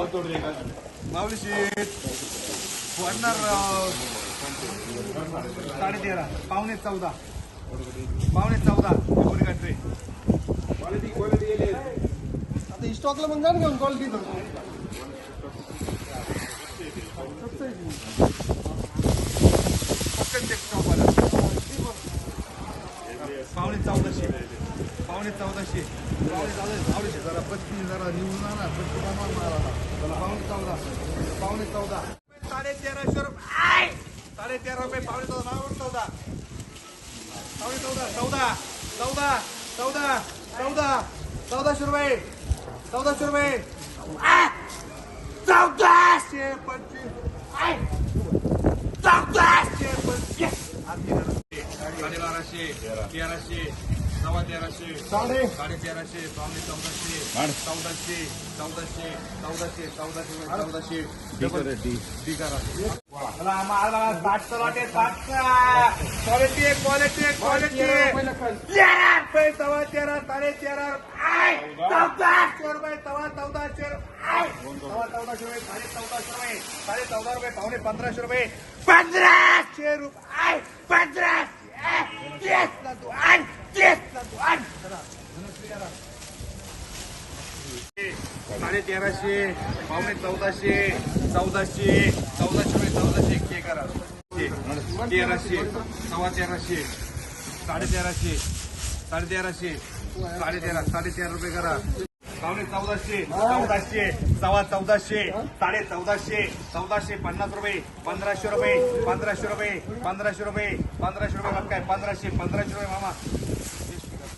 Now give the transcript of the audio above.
माऊली शेत पडणार साडे तेरा पावणे चौदा पावणे चौदा काट्रे आता स्टॉकला मग जा ना घेऊन क्वालिटी check stop वाला. पावणे चौदाशे पावणे चौदाशे. पावणे चौदाशे आवडीशे जरा पस्तीस जरा निवडून आणा पस्तीस मामा मारा पावणे चौदा. पावणे चौदा. साडे तेराशे रुपये. साडे तेरा रुपये पावणे चौदा चौदा. पावणे चौदा चौदा चौदा चौदा चौदा. चौदाशे रुपये चौदाशे रुपये. चौदाशे पंचवीस. चौदाशे पंचवीस. साडेबाराशे तेराशे. सव्वा तेराशे साडे साडे तेराशे पावणे चौदाशे चौदाशे चौदाशे चौदाशे चौदाशे. चौदाशे वाटे साठचा क्वालिटी क्वालिटी क्वालिटी सव्वा तेरा साडे तेरा आय चौदाशे रुपये सव्वा चौदाशे आय सव्वा चौदाशे रुपये साडे चौदाशे रुपये. साडे चौदा रुपये पावणे पंधराशे रुपये. पंधराशे रुपये. आय पंधराशे आय, तेचला तू आण तेचला तू आण साडे तेराशे पावणे चौदाशे चौदाशे चौदाशे रुपये चौदाशे के करा तेराशे सव्वा तेराशे साडे तेराशे साडे तेराशे साडे तेरा साडे तेरा रुपये करा. पावणे चौदाशे चौदाशे सव्वा चौदाशे साडे चौदाशे चौदाशे पन्नास रुपये पंधराशे रुपये पंधराशे रुपये पंधराशे रुपये पंधराशे रुपये मग काय? पंधराशे पंधराशे रुपये मामा.